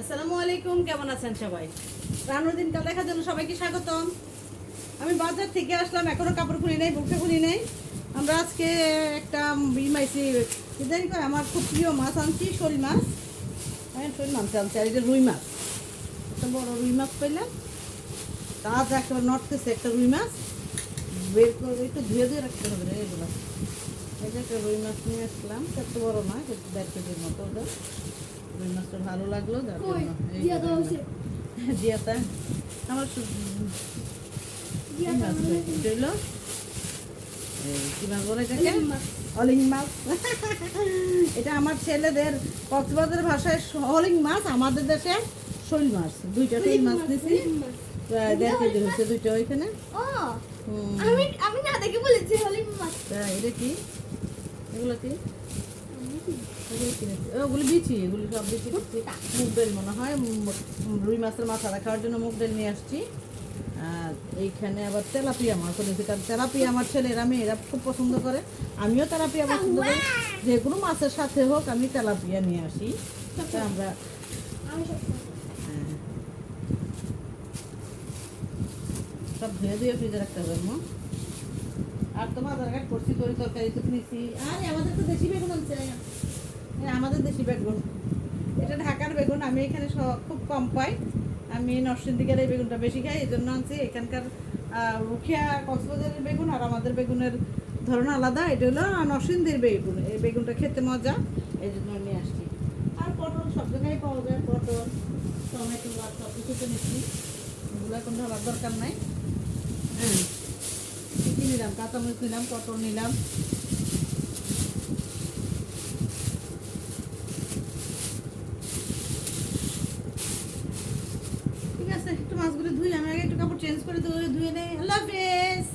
আসসালামু আলাইকুম, কেমন আছেন সবাই? রান্নার দিনকাল দেখার জন্য সবাইকে স্বাগতম। আমি বাজার থেকে আসলাম, এখনও কাপড় খুলি নেই বুকটা খুলি নেই। আমরা আজকে একটা বিমাইছি জানি কয়, আমার খুব প্রিয় মাছ আনছি শোল মাছ। হ্যাঁ শোল মাছ আনছি, আর এটা রুই মাছ। একটা বড় রুই মাছ পেলাম তাজ একেবারে নটতেছে একটা রুই মাছ। বের করে, একটু ধুয়ে ধুয়ে রাখতে হবে রে এগুলো। যে একটা রুই মাছ নিয়ে আসলাম এত বড় না একটু দেড় কেজির মতো ওটা রুই মাছটা ভালো লাগল। দিয়াতা আমার এটা আমার ছেলেদের কক্সবাজারের ভাষায় অলিং মাছ আমাদের দেশে শৈল মাছ। দুইটা শৈল মাছ নিছি। দেড় কেজি হচ্ছে দুইটা ওইখানে। আমি আমি না দেখে বলেছি হলিম মাছ। এটা কি? এগুলো কি? ওগুলো বিচি এগুলো সব বিচি বিচি মুগ ডাল মনে হয় রুই মাছের মাথাটা খাওয়ার জন্য মুগ ডাল নিয়ে আসছি। এইখানে আবার তেলাপিয়া মাছ এনেছি কারণ তেলাপিয়া আমার ছেলেরা, মেয়েরা খুব পছন্দ করে। আমিও তেলাপিয়া পছন্দ করি। যে কোনো মাছের সাথে হোক, আমি তেলাপিয়া নিয়ে আসি। আমরা সব হ্যাঁ। ধুয়ে ধুয়ে ফ্রিজে রাখতে মা। আর তো আধার কার্ড করছি তরি তরকারি তো নিছি আরে, আমাদের তো দেশি বেগুন আনছে আমাদের দেশি বেগুন। এটা ঢাকার বেগুন, আমি এখানে খুব কম পাই। আমি নরসিংদীকের এই বেগুনটা বেশি খাই, এই জন্য আনছি। এখানকার রুখিয়া কক্সবাজারের বেগুন আর আমাদের বেগুনের ধরন আলাদা। এটা হলো নরসিংদীর বেগুন। এই বেগুনটা খেতে মজা, এই জন্য নিয়ে আসছি। আর পটল, সব জায়গায় পাওয়া যায়। পটল, টমেটো, আর সব কিছু তো নিচ্ছি। এগুলো এখন ঢালার দরকার নাই। হ্যাঁ নিলাম, কাঁচামরিচ নিলাম, পটল নিলাম। ঠিক আছে, একটু মাছগুলো ধুই, আমি আগে একটু কাপড় চেঞ্জ করে ধুয়ে ধুয়ে নেই। আল্লাহ হাফেজ